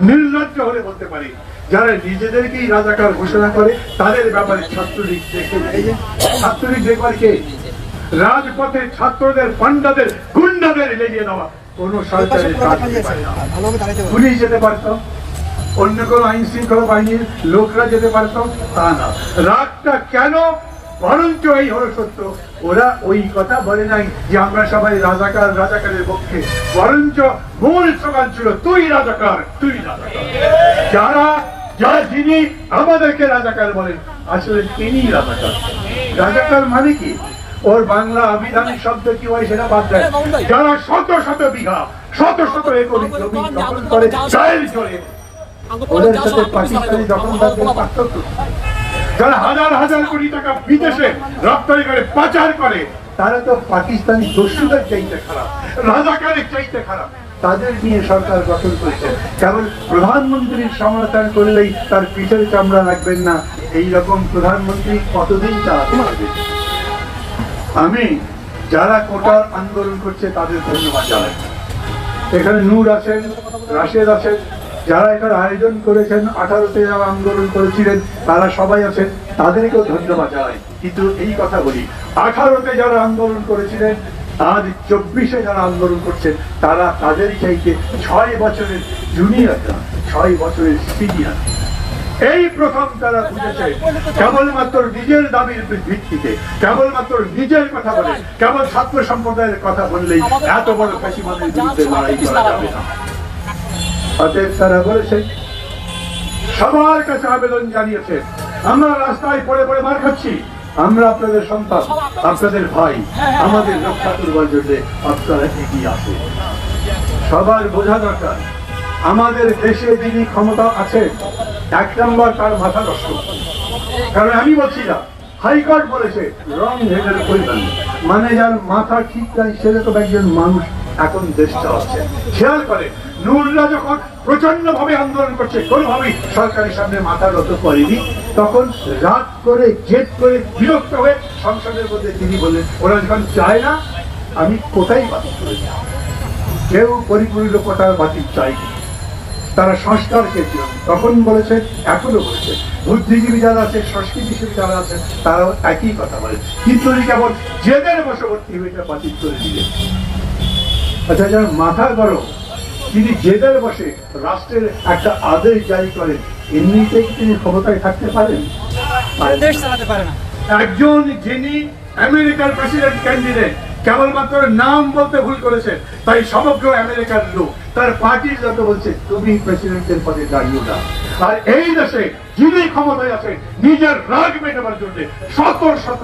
নির্লজ্জ হলে বলতে পারি যারা নিজেদেরকেই রাজাকার ঘোষণা করে তাদের ব্যাপারে ছাত্রলীগ দেখে ছাত্রলীগ দেখবার কে? রাজপথে ছাত্রদের পান্ডাদের গুন্ডাদের লেগে দেওয়া। কোন সরকারের কাজ পুলিশ যেতে পারত অন্য কোনো আইন শৃঙ্খলা বাহিনীর লোকরা যেতে পারত তা না। রাগটা কেন এই সত্য। ওরা ওই কথা বলে নাই যে আমরা সবাই রাজাকার, রাজাকারের পক্ষে। বরঞ্চ মূল ছিল, তুই রাজাকার তুই রাজাকার। যারা যারা যিনি আমাদেরকে রাজাকার বলেন, আসলে তিনি রাজাকার। রাজাকার মানে কি? ওর বাংলা আবিধানিক শব্দ কি হয় সেটা বাদ দেয় যারা শত শত বিঘা, শত শত একর জমি দখল করে চায়ের জোরে ওদের সাথে পাকিস্তানি দখলদারদের পার্থক্য? যারা হাজার হাজার কোটি টাকা বিদেশে রপ্তানি করে পাচার করে, তারা তো পাকিস্তানি দস্যুদের চাইতে খারাপ, রাজাকারের চাইতে খারাপ। তাদের নিয়ে সরকার গঠন করেছে। কেবল প্রধানমন্ত্রীর সমালোচনা করলেই তার পিঠের চামড়া রাখবেন না। এই রকম প্রধানমন্ত্রী কতদিন চালাতে পারবে আমি যারা কোটার আন্দোলন করছে তাদের ধন্যবাদ জানাই। এখানে নূর আছেন, রাশেদ আছেন যারা এখানে আয়োজন করেছেন, আঠারোতে যারা আন্দোলন করেছিলেন, তারা সবাই আছেন, তাদেরকেও ধন্যবাদ জানাই। কিন্তু এই কথা বলি, আঠারোতে যারা আন্দোলন করেছিলেন, আজ চব্বিশে যারা আন্দোলন করছেন, তারা তাদের চাইতে ছয় বছরের জুনিয়ররা ছয় বছরের সিনিয়র এই প্রথম তারা বুঝেছে, কেবলমাত্র নিজের দাবির ভিত্তিতে, কেবলমাত্র নিজের কথা বলে, কেবল ছাত্র সম্প্রদায়ের কথা বললেই এত বড় ফ্যাসিবাদের বিরুদ্ধে লড়াই করা যাবে না। অতএব সবার কাছে আবেদন জানিয়েছে। আমরা রাস্তায় পড়ে পড়ে মার খাচ্ছি। আমরা আপনাদের সন্তান, আপনাদের ভাই, আমাদের রক্ষা করবার জন্য আপনারা এগিয়ে আসুন। সবার বোঝা দরকার, আমাদের দেশে যিনি ক্ষমতা আছে এক নম্বর তার মাথা নষ্ট। কারণ আমি বলছি না, হাইকোর্ট বলেছে, রং হেডের পরিমাণ মানে যার মাথা ঠিক নাই সেরকম একজন মানুষ এখন দেশ চালাচ্ছে। খেয়াল করে নুররা যখন প্রচণ্ড ভাবে আন্দোলন করছে কোনোভাবেই সরকারের সামনে মাথা নত করেনি, তখন রাত করে, জেদ করে, বিরক্ত হয়ে সংসদের মধ্যে তিনি বললেন, ওরা যখন চায় না, আমি কোথায় বাতিল করে। কেউ পরিপূর্ণ কোটার বাতিল চাইনি তারা সংস্কার চেয়েছিল তখন বলেছে এখনও বলেছে বুদ্ধিজীবী যারা আছে সংস্কৃতিশীল যারা আছে তারাও একই কথা বলে কিন্তু কেবল জেদের বশবর্তী হয়ে বাতিল করে দিলেন। আচ্ছা যার মাথা গরম তিনি জেদের বসে রাষ্ট্রের একটা আদেশ জারি করেন এমনিতেই তিনি ক্ষমতায় থাকতে পারেন? পারেন দেশ চালাতে পারে না। একজন যিনি আমেরিকার প্রেসিডেন্ট ক্যান্ডিডেট কেবলমাত্র নাম বলতে ভুল করেছে তাই সমগ্র আমেরিকার লোক তার পার্টির যত বলছে তুমি প্রেসিডেন্টের পদে দাঁড়িয়ে না। আর এই দেশে যিনি ক্ষমতায় আছেন নিজের রাগ মেটাবার জন্য শত শত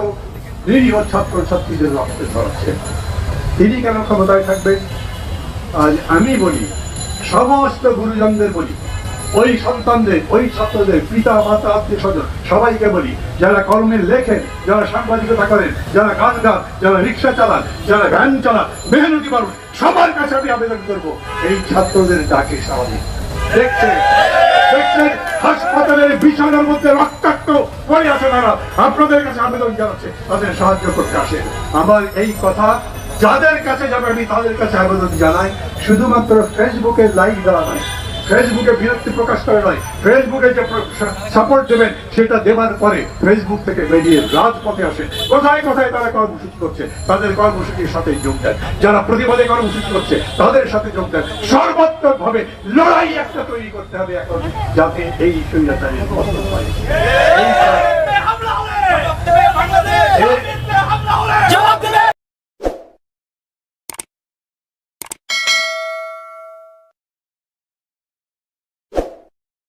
নিরীহ ছাত্র ছাত্রীদের রক্তে ধরাচ্ছে তিনি কেন ক্ষমতায় থাকবেন? আজ আমি বলি, সমস্ত গুরুজনদের বলি, ওই সন্তানদের, ওই ছাত্রদের, পিতা, মাতা, আত্মীয় স্বজন, সবাইকে বলি, যারা কর্মের লেখেন, যারা সাংবাদিকতা করেন, যারা গান গান, যারা রিক্সা চালান, যারা ভ্যান চালান, মেহনতি মানুষ, সবার কাছে আমি আবেদন করব, এই ছাত্রদের ডাকে স্বাভাবিক দেখছেন? দেখছেন? হাসপাতালের বিছানার মধ্যে রক্তাক্ত পড়ে আছে তারা। আপনাদের কাছে আবেদন জানাচ্ছে, তাদের সাহায্য করতে আসে আমার এই কথা যাদের কাছে যাবে আমি তাদের কাছে আবেদন জানাই শুধুমাত্র ফেসবুকে লাইক দেওয়া নয় ফেসবুকে বিরক্তি প্রকাশ করে নয় ফেসবুকে যে সাপোর্ট দেবেন সেটা দেবার পরে ফেসবুক থেকে বেরিয়ে রাজপথে আসে কোথায় কোথায় তারা কর্মসূচি করছে তাদের কর্মসূচির সাথে যোগ দেন যারা প্রতিবাদে কর্মসূচি করছে তাদের সাথে যোগ দেন সর্বাত্মক ভাবে লড়াই একটা তৈরি করতে হবে এখন যাতে এই সুবিধাটা